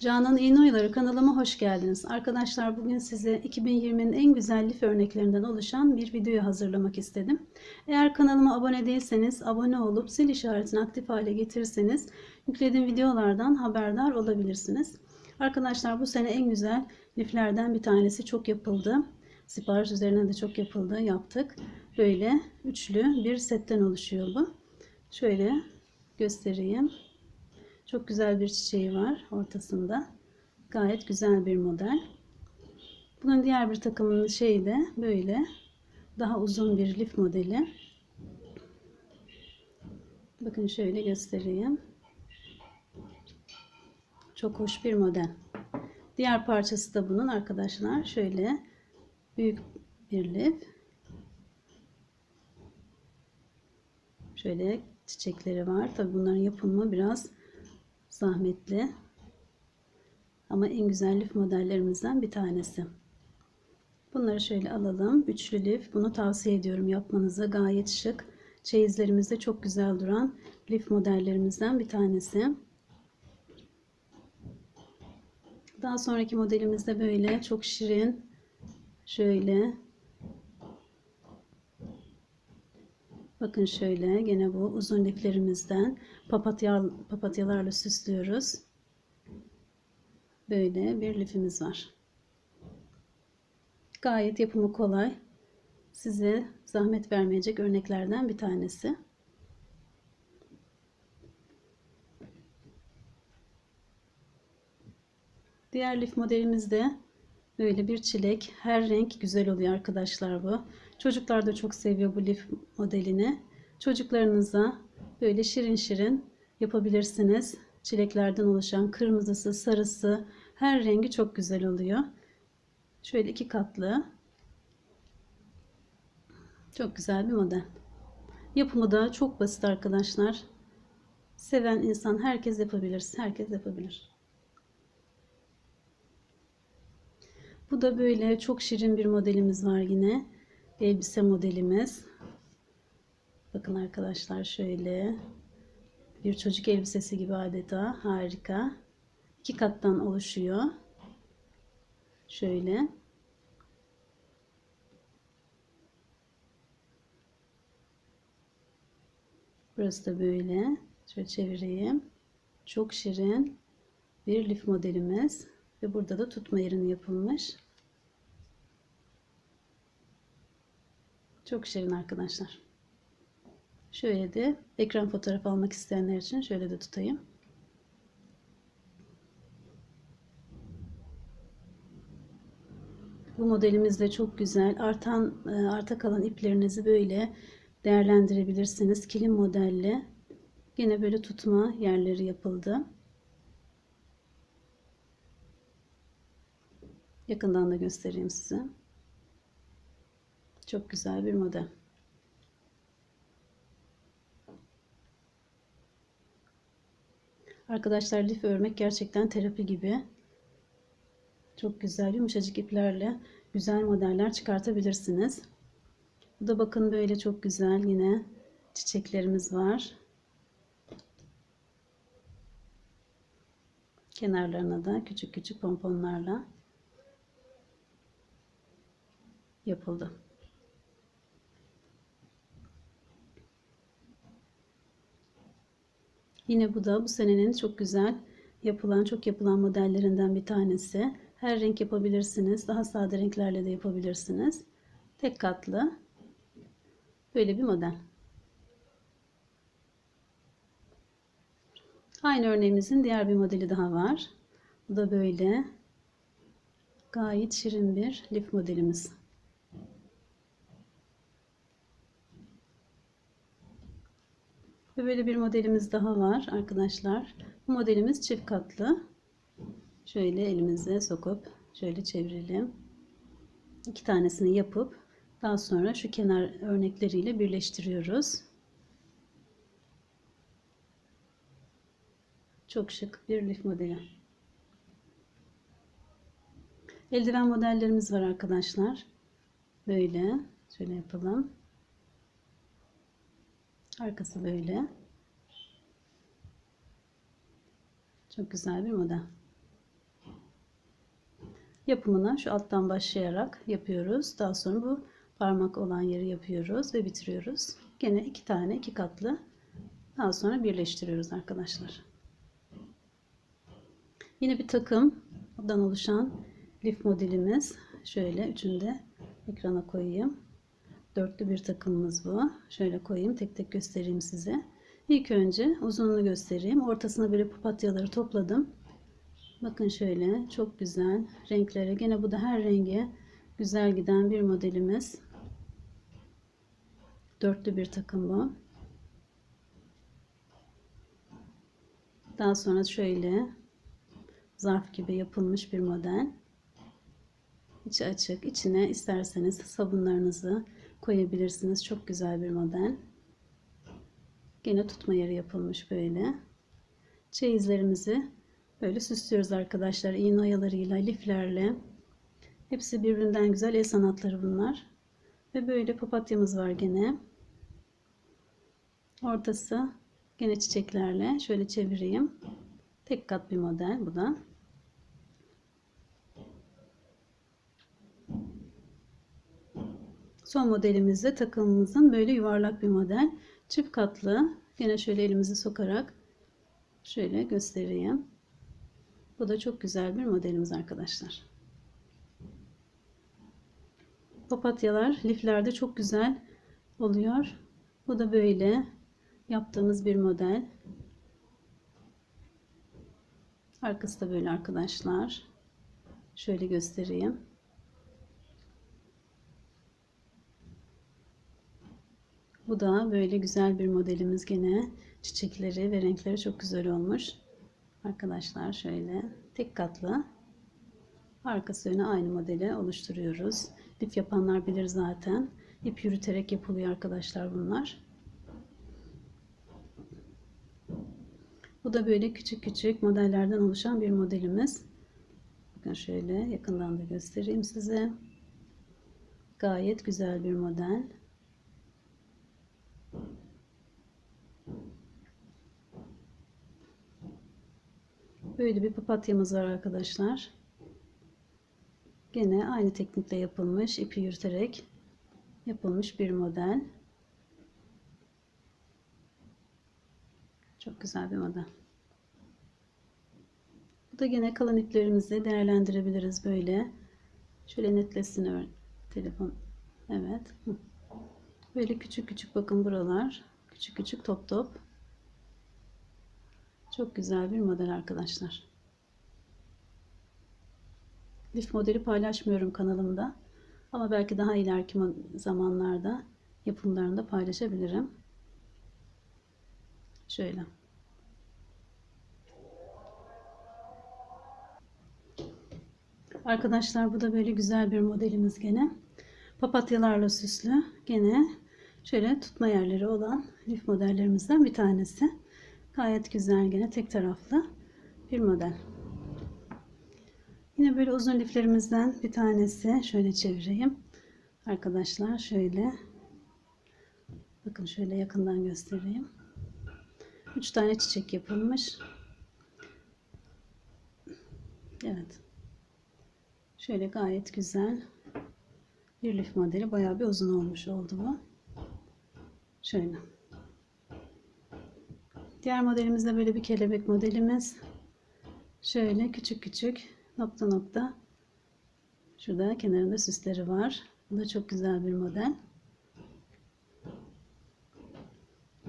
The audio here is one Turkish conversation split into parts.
Canan İğneoyaları kanalıma hoş geldiniz. Arkadaşlar bugün size 2020'nin en güzel lif örneklerinden oluşan bir video hazırlamak istedim. Eğer kanalıma abone değilseniz abone olup zil işaretini aktif hale getirirseniz yüklediğim videolardan haberdar olabilirsiniz. Arkadaşlar bu sene en güzel liflerden bir tanesi çok yapıldı. Sipariş üzerine de çok yapıldı, yaptık. Böyle üçlü bir setten oluşuyor bu. Şöyle göstereyim. Çok güzel bir çiçeği var ortasında. Gayet güzel bir model. Bunun diğer bir takımının şeyi de böyle daha uzun bir lif modeli. Bakın şöyle göstereyim. Çok hoş bir model. Diğer parçası da bunun arkadaşlar şöyle büyük bir lif. Şöyle çiçekleri var. Tabi bunların yapımı biraz zahmetli. Ama en güzel lif modellerimizden bir tanesi. Bunları şöyle alalım. Üçlü lif. Bunu tavsiye ediyorum yapmanızı. Gayet şık. Çeyizlerimizde çok güzel duran lif modellerimizden bir tanesi. Daha sonraki modelimizde böyle çok şirin. Şöyle. Bakın şöyle gene bu uzun liflerimizden papatya, papatyalarla süslüyoruz. Böyle bir lifimiz var. Gayet yapımı kolay. Size zahmet vermeyecek örneklerden bir tanesi. Diğer lif modelimizde böyle bir çilek. Her renk güzel oluyor arkadaşlar bu. Çocuklar da çok seviyor bu lif modelini. Çocuklarınıza böyle şirin şirin yapabilirsiniz. Çileklerden oluşan kırmızısı, sarısı her rengi çok güzel oluyor. Şöyle iki katlı. Çok güzel bir model. Yapımı da çok basit arkadaşlar. Seven insan herkes yapabilir. Herkes yapabilir. Bu da böyle çok şirin bir modelimiz var yine. Elbise modelimiz. Bakın arkadaşlar şöyle bir çocuk elbisesi gibi adeta harika. İki kattan oluşuyor. Şöyle. Burası da böyle. Şöyle çevireyim. Çok şirin bir lif modelimiz. Ve burada da tutma yerini yapılmış. Çok şirin arkadaşlar. Şöyle de ekran fotoğrafı almak isteyenler için şöyle de tutayım. Bu modelimiz de çok güzel. Artan e, arta kalan iplerinizi böyle değerlendirebilirsiniz. Kilim modelli. Yine böyle tutma yerleri yapıldı. Yakından da göstereyim size. Çok güzel bir model. Arkadaşlar lif örmek gerçekten terapi gibi. Çok güzel yumuşacık iplerle güzel modeller çıkartabilirsiniz. Bu da bakın böyle çok güzel yine çiçeklerimiz var. Kenarlarına da küçük küçük pomponlarla yapıldı. Yine bu da bu senenin çok güzel yapılan, çok yapılan modellerinden bir tanesi. Her renk yapabilirsiniz. Daha sade renklerle de yapabilirsiniz. Tek katlı. Böyle bir model. Aynı örneğimizin diğer bir modeli daha var. Bu da böyle. Gayet şirin bir lif modelimiz. Ve böyle bir modelimiz daha var arkadaşlar. Bu modelimiz çift katlı. Şöyle elimize sokup şöyle çevirelim. İki tanesini yapıp daha sonra şu kenar örnekleriyle birleştiriyoruz. Çok şık bir lif modeli. Eldiven modellerimiz var arkadaşlar. Böyle şöyle yapalım. Arkası böyle. Çok güzel bir model. yapımına şu alttan başlayarak yapıyoruz. Daha sonra bu parmak olan yeri yapıyoruz ve bitiriyoruz. Gene iki tane iki katlı daha sonra birleştiriyoruz arkadaşlar. Yine bir takımdan oluşan lif modelimiz. Şöyle üçünü de ekrana koyayım. Dörtlü bir takımımız bu. Şöyle koyayım tek tek göstereyim size. İlk önce uzunluğunu göstereyim. Ortasına böyle papatyaları topladım. Bakın şöyle çok güzel renklere. Gene bu da her renge güzel giden bir modelimiz. Dörtlü bir takım bu. Daha sonra şöyle zarf gibi yapılmış bir model. İçi açık. İçine isterseniz sabunlarınızı koyabilirsiniz. Çok güzel bir model. Gene tutma yeri yapılmış böyle. Çeyizlerimizi böyle süslüyoruz arkadaşlar. İğne oyalarıyla, liflerle. Hepsi birbirinden güzel el sanatları bunlar. Ve böyle papatyamız var gene. Ortası gene çiçeklerle. Şöyle çevireyim. Tek kat bir model bu da. Son modelimizde takımımızın böyle yuvarlak bir model. Çift katlı. Yine şöyle elimizi sokarak şöyle göstereyim. Bu da çok güzel bir modelimiz arkadaşlar. Papatyalar liflerde çok güzel oluyor. Bu da böyle yaptığımız bir model. Arkası da böyle arkadaşlar. Şöyle göstereyim. Bu da böyle güzel bir modelimiz gene. Çiçekleri ve renkleri çok güzel olmuş. Arkadaşlar şöyle tek katlı. Arkası öne aynı modeli oluşturuyoruz. Lif yapanlar bilir zaten. İp yürüterek yapılıyor arkadaşlar bunlar. Bu da böyle küçük küçük modellerden oluşan bir modelimiz. Bakın şöyle yakından da göstereyim size. Gayet güzel bir model. Böyle bir papatyamız var arkadaşlar. Gene aynı teknikle yapılmış, ipi yürüterek yapılmış bir model. Çok güzel bir model. Bu da gene kalın iplerimizi değerlendirebiliriz böyle. Şöyle netlesin telefon. Evet. Böyle küçük küçük bakın buralar. Küçük küçük top top. Çok güzel bir model arkadaşlar. Lif modeli paylaşmıyorum kanalımda. Ama belki daha ileriki zamanlarda yapımlarını da paylaşabilirim. Şöyle. Arkadaşlar bu da böyle güzel bir modelimiz gene. Papatyalarla süslü. Gene şöyle tutma yerleri olan lif modellerimizden bir tanesi. Gayet güzel gene tek taraflı bir model. Yine böyle uzun liflerimizden bir tanesi. Şöyle çevireyim. Arkadaşlar şöyle. Bakın şöyle yakından göstereyim. 3 tane çiçek yapılmış. Evet. Şöyle gayet güzel bir lif modeli. Bayağı bir uzun olmuş oldu bu. Şöyle. Diğer modelimizde böyle bir kelebek modelimiz. Şöyle küçük küçük nokta nokta. Şurada kenarında süsleri var. Bu da çok güzel bir model.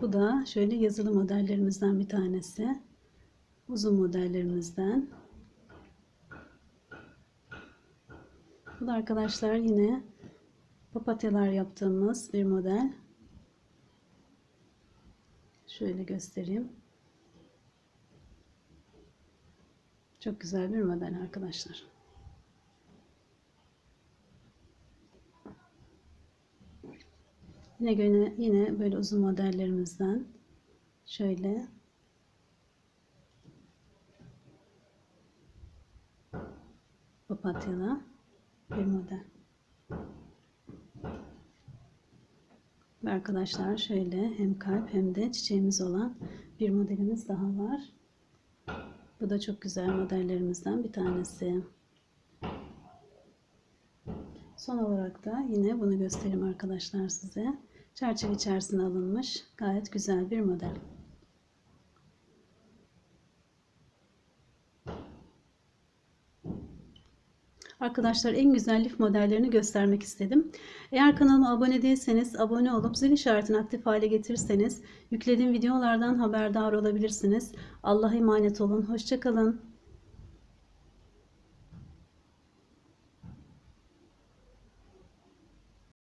Bu da şöyle yazılı modellerimizden bir tanesi. Uzun modellerimizden. Bu da arkadaşlar yine papatyalar yaptığımız bir model. Şöyle göstereyim. Çok güzel bir model arkadaşlar. Yine yine, yine böyle uzun modellerimizden şöyle papatyalı bir model. Ve arkadaşlar şöyle hem kalp hem de çiçeğimiz olan bir modelimiz daha var. Bu da çok güzel modellerimizden bir tanesi. Son olarak da yine bunu göstereyim arkadaşlar size. Çerçeve içerisine alınmış gayet güzel bir model. Arkadaşlar en güzel lif modellerini göstermek istedim. Eğer kanalıma abone değilseniz abone olup zil işaretini aktif hale getirirseniz yüklediğim videolardan haberdar olabilirsiniz. Allah'a emanet olun. Hoşçakalın.